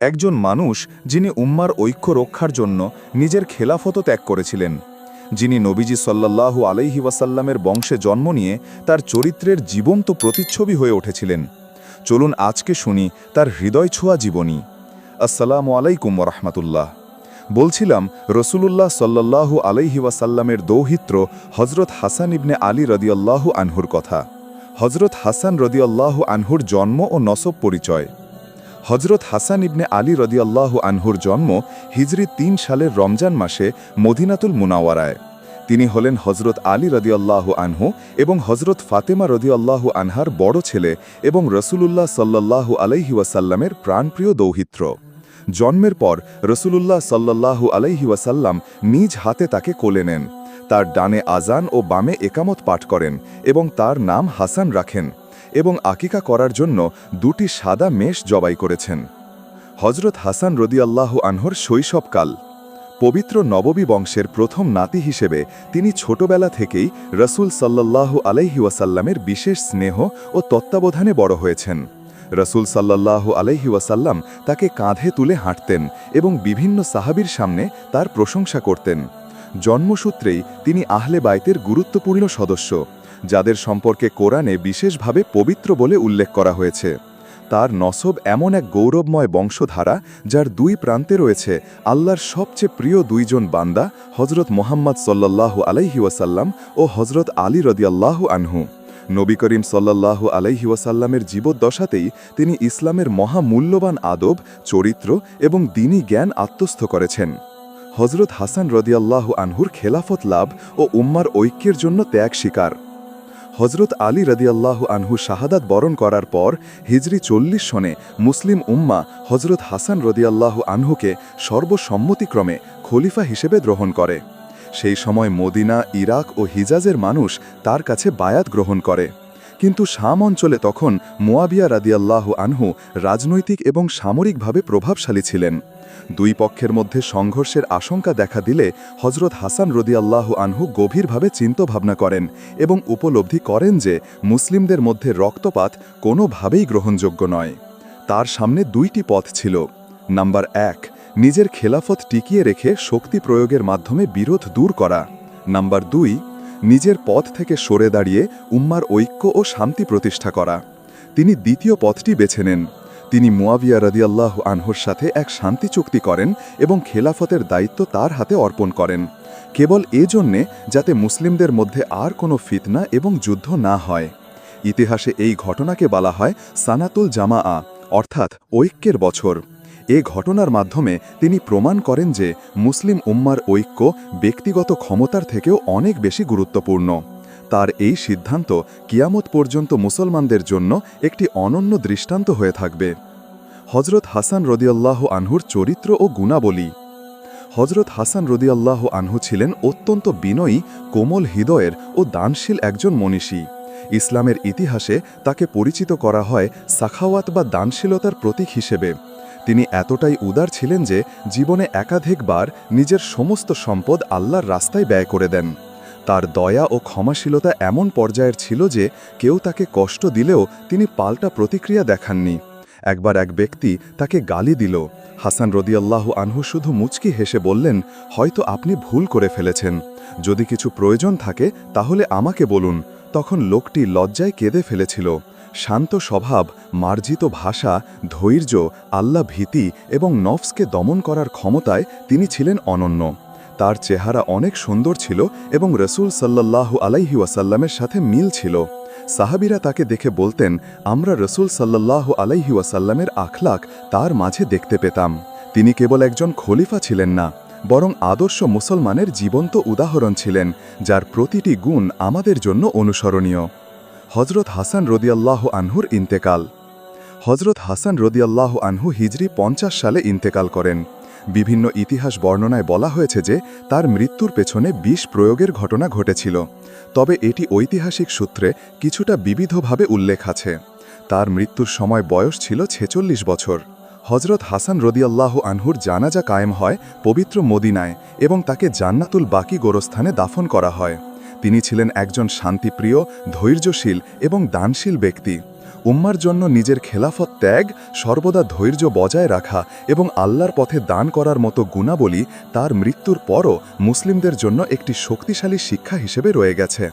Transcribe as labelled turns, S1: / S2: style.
S1: একজন মানুষ যিনি উম্মার ঐক্য রক্ষার জন্য নিজের খেলাফত ত্যাগ করেছিলেন। যিনি নবীজি সাল্লাল্লাহু আলাইহি ওয়াসাল্লামের বংশে জন্ম নিয়ে তার চরিত্রের জীবন্ত প্রতিচ্ছবি হয়ে উঠেছিলেন। চলুন আজকে শুনি তার হৃদয় ছোঁয়া জীবনী। আসসালামু আলাইকুম রহমতুল্লাহ। বলছিলাম, রসুলুল্লাহ সাল্লাল্লাহু আলাইহি ওয়াসাল্লামের দৌহিত্র হজরত হাসান ইবনে আলী রদিয়াল্লাহু আনহুর কথা। হজরত হাসান রদিয়াল্লাহু আনহুর জন্ম ও নসব পরিচয়। হজরত হাসান ইবনে আলী রদিয়াল্লাহু আনহুর জন্ম হিজরি তিন সালের রমজান মাসে মদিনাতুল মুনাওয়ারায়। তিনি হলেন হজরত আলী রদিয়াল্লাহু আনহু এবং হজরত ফাতেমা রদিয়াল্লাহু আনহার বড় ছেলে এবং রসুলুল্লাহ সাল্লাল্লাহু আলাইহি ওয়াসাল্লামের প্রাণপ্রিয় দৌহিত্র। জন্মের পর রসুলুল্লাহ সাল্লাল্লাহু আলাইহি ওয়াসাল্লাম নিজ হাতে তাকে কোলে নেন। তার ডানে আজান ও বামে একামত পাঠ করেন এবং তার নাম হাসান রাখেন। এবং আকিকা করার জন্য দুটি সাদা মেষ জবাই করেছেন। হজরত হাসান রদিয়াল্লাহু আনহর শৈশবকাল। পবিত্র নববী বংশের প্রথম নাতি হিসেবে তিনি ছোটবেলা থেকেই রসুল সাল্লাল্লাহু আলাইহি ওয়াসাল্লামের বিশেষ স্নেহ ও তত্ত্বাবধানে বড় হয়েছেন। রসুল সাল্লাল্লাহু আলাইহি ওয়াসাল্লাম তাকে কাঁধে তুলে হাঁটতেন এবং বিভিন্ন সাহাবির সামনে তার প্রশংসা করতেন। জন্মসূত্রেই তিনি আহলে বাইতের গুরুত্বপূর্ণ সদস্য। যাদের সম্পর্কে কোরআনে বিশেষভাবে পবিত্র বলে উল্লেখ করা হয়েছে। তার নসব এমন এক গৌরবময় বংশধারা যার দুই প্রান্তে রয়েছে আল্লাহর সবচেয়ে প্রিয় দুইজন বান্দা হজরত মোহাম্মদ সাল্লাল্লাহু আলাইহি ওয়াসাল্লাম ও হজরত আলী রদিয়াল্লাহু আনহু। নবী করিম সাল্লাল্লাহু আলাইহি ওয়াসাল্লামের জীবদ্দশাতেই তিনি ইসলামের মহামূল্যবান আদব, চরিত্র এবং দিনী জ্ঞান আত্মস্থ করেছেন। হজরত হাসান রদিয়াল্লাহু আনহুর খেলাফত লাভ ও উম্মার ঐক্যের জন্য ত্যাগ স্বীকার। হজরত আলী রদিয়াল্লাহু আনহু শাহাদাত বরণ করার পর হিজরি চল্লিশ সনে মুসলিম উম্মা হজরত হাসান রদিয়াল্লাহু আনহুকে সর্বসম্মতিক্রমে খলিফা হিসেবে গ্রহণ করে। সেই সময় মদিনা, ইরাক ও হিজাজের মানুষ তার কাছে বায়াত গ্রহণ করে। কিন্তু শাম অঞ্চলে তখন মোয়াবিয়া রাদিয়াল্লাহু আনহু রাজনৈতিক এবং সামরিকভাবে প্রভাবশালী ছিলেন। দুই পক্ষের মধ্যে সংঘর্ষের আশঙ্কা দেখা দিলে হজরত হাসান রদিয়াল্লাহু আনহু গভীরভাবে চিন্তাভাবনা করেন এবং উপলব্ধি করেন যে মুসলিমদের মধ্যে রক্তপাত কোনোভাবেই গ্রহণযোগ্য নয়। তার সামনে দুইটি পথ ছিল। নাম্বার এক, নিজের খেলাফত টিকিয়ে রেখে শক্তি প্রয়োগের মাধ্যমে বিরোধ দূর করা। নাম্বার দুই নিজের পথ থেকে সরে দাঁড়িয়ে উম্মার ঐক্য ও শান্তি প্রতিষ্ঠা করা। তিনি দ্বিতীয় পথটি বেছে নেন। তিনি মুয়াবিয়া রদিয়াল্লাহ আনহুর সাথে এক শান্তি চুক্তি করেন এবং খেলাফতের দায়িত্ব তার হাতে অর্পণ করেন। কেবল এজন্যে যাতে মুসলিমদের মধ্যে আর কোনো ফিতনা এবং যুদ্ধ না হয়। ইতিহাসে এই ঘটনাকে বলা হয় সানাতুল জামা অর্থাৎ ঐক্যের বছর। এ ঘটনার মাধ্যমে তিনি প্রমাণ করেন যে মুসলিম উম্মার ঐক্য ব্যক্তিগত ক্ষমতার থেকেও অনেক বেশি গুরুত্বপূর্ণ। তার এই সিদ্ধান্ত কিয়ামত পর্যন্ত মুসলমানদের জন্য একটি অনন্য দৃষ্টান্ত হয়ে থাকবে। হজরত হাসান রদিয়াল্লাহ আনহুর চরিত্র ও গুণাবলী। হজরত হাসান রদিয়াল্লাহ আনহু ছিলেন অত্যন্ত বিনয়ী, কোমল হৃদয়ের ও দানশীল একজন মনীষী। ইসলামের ইতিহাসে তাকে পরিচিত করা হয় সাখাওয়াত বা দানশীলতার প্রতীক হিসেবে। তিনি এতটাই উদার ছিলেন যে জীবনে একাধিকবার নিজের সমস্ত সম্পদ আল্লাহর রাস্তায় ব্যয় করে দেন। তার দয়া ও ক্ষমাশীলতা এমন পর্যায়ের ছিল যে কেউ তাকে কষ্ট দিলেও তিনি পাল্টা প্রতিক্রিয়া দেখাননি। একবার এক ব্যক্তি তাকে গালি দিল। হাসান রদিয়াল্লাহ আনহু শুধু মুচকি হেসে বললেন, হয়তো আপনি ভুল করে ফেলেছেন। যদি কিছু প্রয়োজন থাকে তাহলে আমাকে বলুন। তখন লোকটি লজ্জায় কেঁদে ফেলেছিল। শান্ত স্বভাব, মার্জিত ভাষা, ধৈর্য, আল্লা ভীতি এবং নফসকে দমন করার ক্ষমতায় তিনি ছিলেন অনন্য। তার চেহারা অনেক সুন্দর ছিল এবং রসুল সাল্লাল্লাহু আলাইহি ওয়াসাল্লামের সাথে মিল ছিল। সাহাবিরা তাকে দেখে বলতেন, আমরা রসুল সাল্লাল্লাহু আলাইহি ওয়াসাল্লামের আখলাক তার মাঝে দেখতে পেতাম। তিনি কেবল একজন খলিফা ছিলেন না, বরং আদর্শ মুসলমানের জীবন্ত উদাহরণ ছিলেন, যার প্রতিটি গুণ আমাদের জন্য অনুসরণীয়। হজরত হাসান রদিয়াল্লাহ আনহুর ইন্তেকাল। হজরত হাসান রদিয়াল্লাহ আনহু হিজরি পঞ্চাশ সালে ইন্তেকাল করেন। বিভিন্ন ইতিহাস বর্ণনায় বলা হয়েছে যে, তার মৃত্যুর পেছনে বিষ প্রয়োগের ঘটনা ঘটেছিল। তবে এটি ঐতিহাসিক সূত্রে কিছুটা বিবিধভাবে উল্লেখ আছে। তার মৃত্যুর সময় বয়স ছিল ছেচল্লিশ বছর। হজরত হাসান রদিয়াল্লাহ আনহুর জানাজা কায়েম হয় পবিত্র মদিনায় এবং তাকে জান্নাতুল বাকি গোরস্থানে দাফন করা হয়। তিনি ছিলেন একজন শান্তিপ্রিয়, ধৈর্যশীল এবং দানশীল ব্যক্তি। উম্মার জন্য নিজের খেলাফত ত্যাগ, সর্বদা ধৈর্য বজায় রাখা এবং আল্লাহর পথে দান করার মতো গুণাবলী তার মৃত্যুর পরও মুসলিমদের জন্য একটি শক্তিশালী শিক্ষা হিসেবে রয়ে গেছে।